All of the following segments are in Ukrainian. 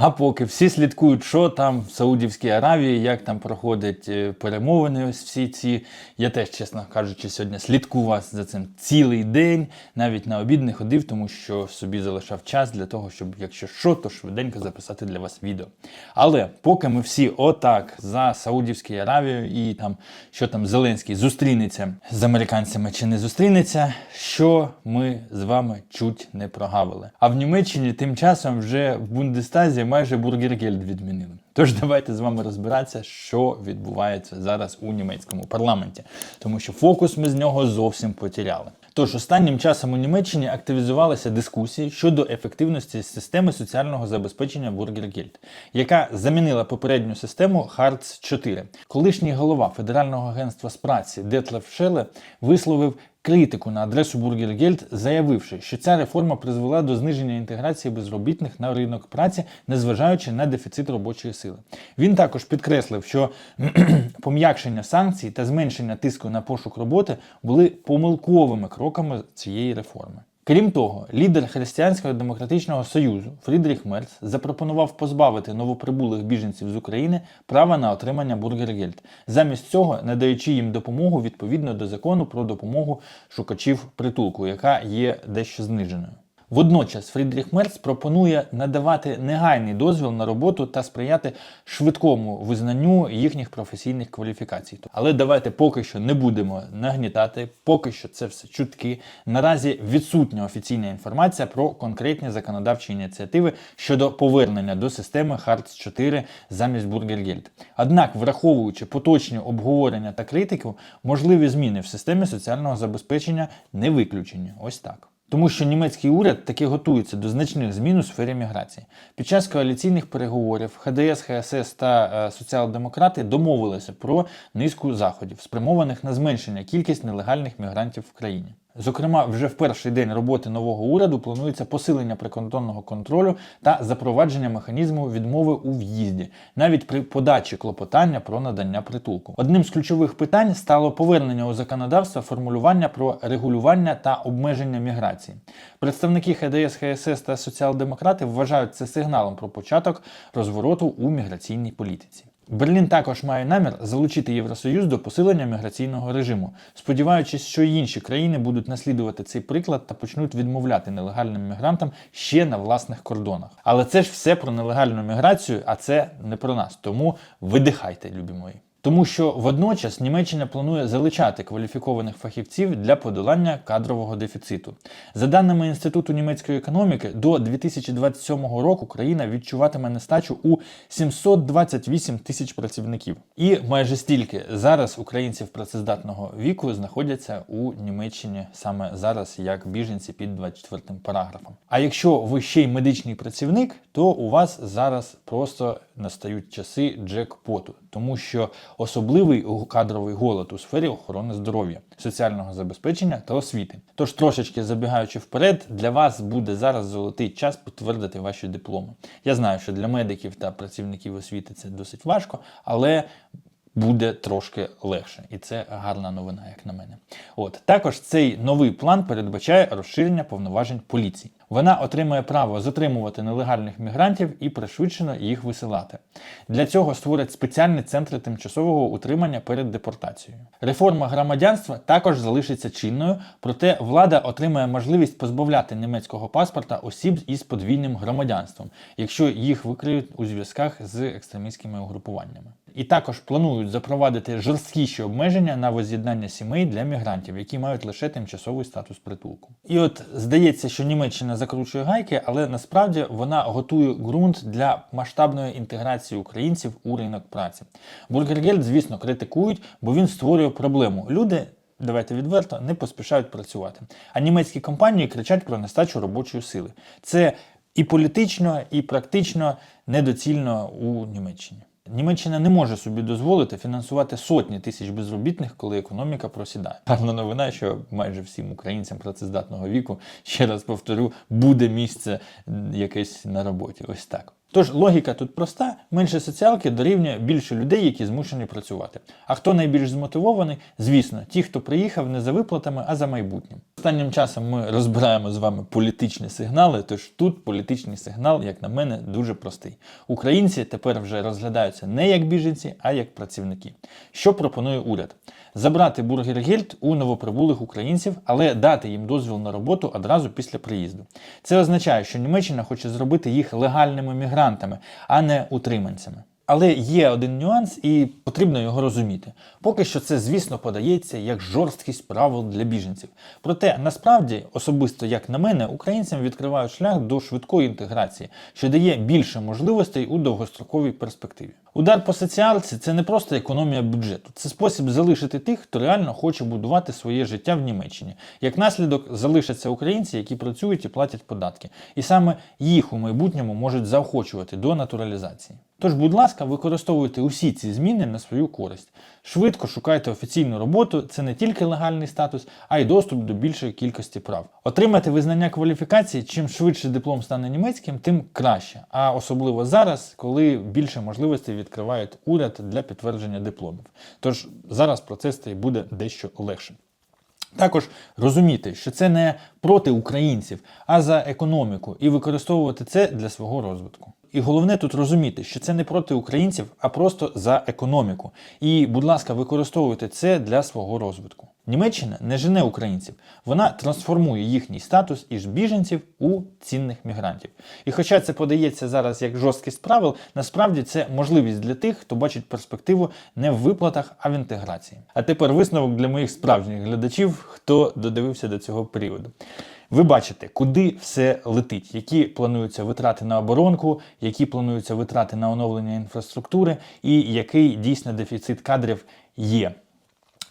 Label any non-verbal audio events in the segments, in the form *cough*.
А поки всі слідкують, що там в Саудівській Аравії, як там проходять е, перемовини, ось всі ці. Я теж, чесно кажучи, сьогодні слідкував за цим цілий день, навіть на обід не ходив, тому що собі залишав час для того, щоб, якщо що, то швиденько записати для вас відео. Але поки ми всі отак за Саудівською Аравією і там, що там Зеленський зустрінеться з американцями чи не зустрінеться, що ми з вами чуть не прогавили. А в Німеччині тим часом вже в Бундестазі майже бургергельд відмінили. Тож давайте з вами розбиратися, що відбувається зараз у німецькому парламенті, тому що фокус ми з нього зовсім потеряли. Тож останнім часом у Німеччині активізувалися дискусії щодо ефективності системи соціального забезпечення Бургергельд, яка замінила попередню систему Харц 4. Колишній голова Федерального агентства з праці Детлеф Шеле висловив критику на адресу Бургергельд, заявивши, що ця реформа призвела до зниження інтеграції безробітних на ринок праці, незважаючи на дефіцит робочої сили. Він також підкреслив, що *clears throat* пом'якшення санкцій та зменшення тиску на пошук роботи були помилковими кроками цієї реформи. Крім того, лідер Християнського демократичного союзу Фрідріх Мерц запропонував позбавити новоприбулих біженців з України права на отримання бургергельд, замість цього надаючи їм допомогу відповідно до закону про допомогу шукачів притулку, яка є дещо зниженою. Водночас Фрідріх Мерц пропонує надавати негайний дозвіл на роботу та сприяти швидкому визнанню їхніх професійних кваліфікацій. Але давайте поки що не будемо нагнітати, поки що це все чутки. Наразі відсутня офіційна інформація про конкретні законодавчі ініціативи щодо повернення до системи Харц 4 замість Бургергельд. Однак, враховуючи поточні обговорення та критику, можливі зміни в системі соціального забезпечення не виключені. Ось так. Тому що німецький уряд таки готується до значних змін у сфері міграції. Під час коаліційних переговорів ХДС, ХСС та е, соціал-демократи домовилися про низку заходів, спрямованих на зменшення кількість нелегальних мігрантів в країні. Зокрема, вже в перший день роботи нового уряду планується посилення прикордонного контролю та запровадження механізму відмови у в'їзді, навіть при подачі клопотання про надання притулку. Одним з ключових питань стало повернення у законодавство формулювання про регулювання та обмеження міграції. Представники ХДС, ХСС та соціал-демократи вважають це сигналом про початок розвороту у міграційній політиці. Берлін також має намір залучити Євросоюз до посилення міграційного режиму, сподіваючись, що інші країни будуть наслідувати цей приклад та почнуть відмовляти нелегальним мігрантам ще на власних кордонах. Але це ж все про нелегальну міграцію, а це не про нас. Тому видихайте, любі мої. Тому що водночас Німеччина планує залучати кваліфікованих фахівців для подолання кадрового дефіциту. За даними Інституту німецької економіки, до 2027 року країна відчуватиме нестачу у 728 тисяч працівників. І майже стільки зараз українців працездатного віку знаходяться у Німеччині саме зараз як біженці під 24 параграфом. А якщо ви ще й медичний працівник, то у вас зараз просто настають часи джекпоту, тому що особливий кадровий голод у сфері охорони здоров'я, соціального забезпечення та освіти. Тож трошечки забігаючи вперед, для вас буде зараз золотий час підтвердити ваші дипломи. Я знаю, що для медиків та працівників освіти це досить важко, але буде трошки легше, і це гарна новина, як на мене. От також цей новий план передбачає розширення повноважень поліції. Вона отримує право затримувати нелегальних мігрантів і пришвидшено їх висилати. Для цього створять спеціальні центри тимчасового утримання перед депортацією. Реформа громадянства також залишиться чинною, проте влада отримає можливість позбавляти німецького паспорта осіб із подвійним громадянством, якщо їх викриють у зв'язках з екстремістськими угрупуваннями. І також планують запровадити жорсткіші обмеження на воз'єднання сімей для мігрантів, які мають лише тимчасовий статус притулку. І от здається, що Німеччина закручує гайки, але насправді вона готує ґрунт для масштабної інтеграції українців у ринок праці. Бургергельд, звісно, критикують, бо він створює проблему. Люди. Давайте відверто не поспішають працювати. А німецькі компанії кричать про нестачу робочої сили. Це і політично, і практично недоцільно у Німеччині. Німеччина не може собі дозволити фінансувати сотні тисяч безробітних, коли економіка просідає. Гарна новина, що майже всім українцям працездатного віку, ще раз повторю, буде місце якесь на роботі. Ось так. Тож логіка тут проста: менше соціалки дорівнює більше людей, які змушені працювати. А хто найбільш змотивований? Звісно, ті, хто приїхав не за виплатами, а за майбутнім. Останнім часом ми розбираємо з вами політичні сигнали. Тож тут політичний сигнал, як на мене, дуже простий. Українці тепер вже розглядаються не як біженці, а як працівники. Що пропонує уряд? Забрати бургергельд у новоприбулих українців, але дати їм дозвіл на роботу одразу після приїзду. Це означає, що Німеччина хоче зробити їх легальними мігрантами, а не утриманцями. Але є один нюанс, і потрібно його розуміти. Поки що це, звісно, подається як жорсткість правил для біженців. Проте насправді, особисто як на мене, українцям відкривають шлях до швидкої інтеграції, що дає більше можливостей у довгостроковій перспективі. Удар по соціалці це не просто економія бюджету, це спосіб залишити тих, хто реально хоче будувати своє життя в Німеччині. Як наслідок залишаться українці, які працюють і платять податки. І саме їх у майбутньому можуть заохочувати до натуралізації. Тож, будь ласка, використовуйте усі ці зміни на свою користь. Швидко шукайте офіційну роботу, це не тільки легальний статус, а й доступ до більшої кількості прав. Отримати визнання кваліфікації, чим швидше диплом стане німецьким, тим краще. А особливо зараз, коли більше можливостей відкривають уряд для підтвердження дипломів. Тож зараз процес цей буде дещо легшим. Також розуміти, що це не проти українців, а за економіку, і використовувати це для свого розвитку. І головне тут розуміти, що це не проти українців, а просто за економіку. І, будь ласка, використовуйте це для свого розвитку. Німеччина не жене українців, вона трансформує їхній статус із біженців у цінних мігрантів. І хоча це подається зараз як жорсткість правил, насправді це можливість для тих, хто бачить перспективу не в виплатах, а в інтеграції. А тепер висновок для моїх справжніх глядачів, хто додивився до цього періоду. Ви бачите, куди все летить, які плануються витрати на оборонку, які плануються витрати на оновлення інфраструктури, і який дійсно дефіцит кадрів є.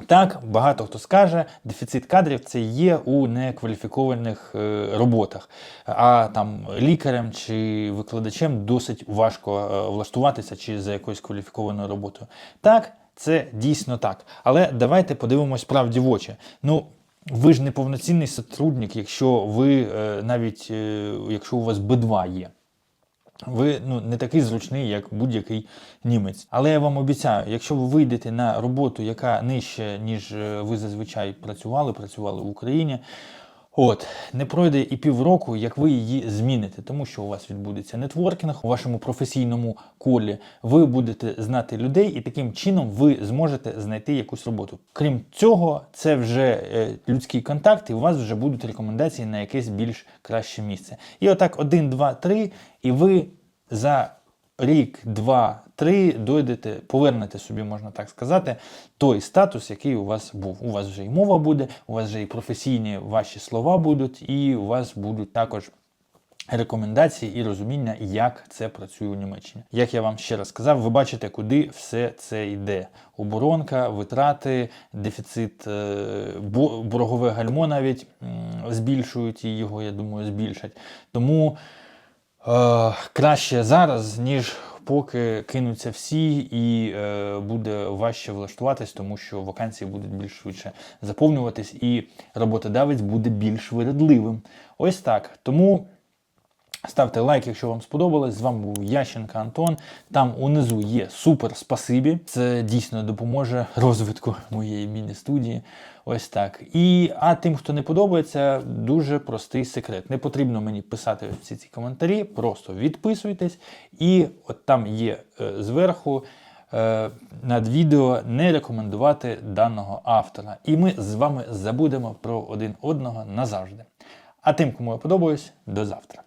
Так, багато хто скаже, дефіцит кадрів це є у некваліфікованих е, роботах. А там лікарем чи викладачем досить важко е, влаштуватися чи за якоюсь кваліфікованою роботою. Так, це дійсно так. Але давайте подивимось правді в очі. Ну, ви ж не повноцінний сотрудник, якщо ви е, навіть е, якщо у вас Б2 є. Ви ну, не такий зручний, як будь-який німець. Але я вам обіцяю, якщо ви вийдете на роботу, яка нижче, ніж е, ви зазвичай працювали, працювали в Україні. От, не пройде і півроку, як ви її зміните, тому що у вас відбудеться нетворкінг у вашому професійному колі. Ви будете знати людей, і таким чином ви зможете знайти якусь роботу. Крім цього, це вже е, людський контакт, і у вас вже будуть рекомендації на якесь більш краще місце. І отак, один, два, три, і ви за рік, два, три дойдете, повернете собі, можна так сказати, той статус, який у вас був. У вас вже і мова буде, у вас вже і професійні ваші слова будуть, і у вас будуть також. Рекомендації і розуміння, як це працює у Німеччині. Як я вам ще раз сказав, ви бачите, куди все це йде: оборонка, витрати, дефіцит, е, бо- боргове гальмо навіть збільшують і його, я думаю, збільшать. Тому краще зараз, ніж поки кинуться всі, і е, буде важче влаштуватись, тому що вакансії будуть більш швидше заповнюватись, і роботодавець буде більш вирядливим. Ось так. Тому. Ставте лайк, якщо вам сподобалось. З вами був Ященко Антон. Там унизу є супер спасибі. Це дійсно допоможе розвитку моєї міні-студії. Ось так. І а тим, хто не подобається, дуже простий секрет. Не потрібно мені писати всі ці коментарі, просто відписуйтесь, і от там є е, зверху. е, Над відео не рекомендувати даного автора. І ми з вами забудемо про один одного назавжди. А тим, кому я подобаюсь, до завтра.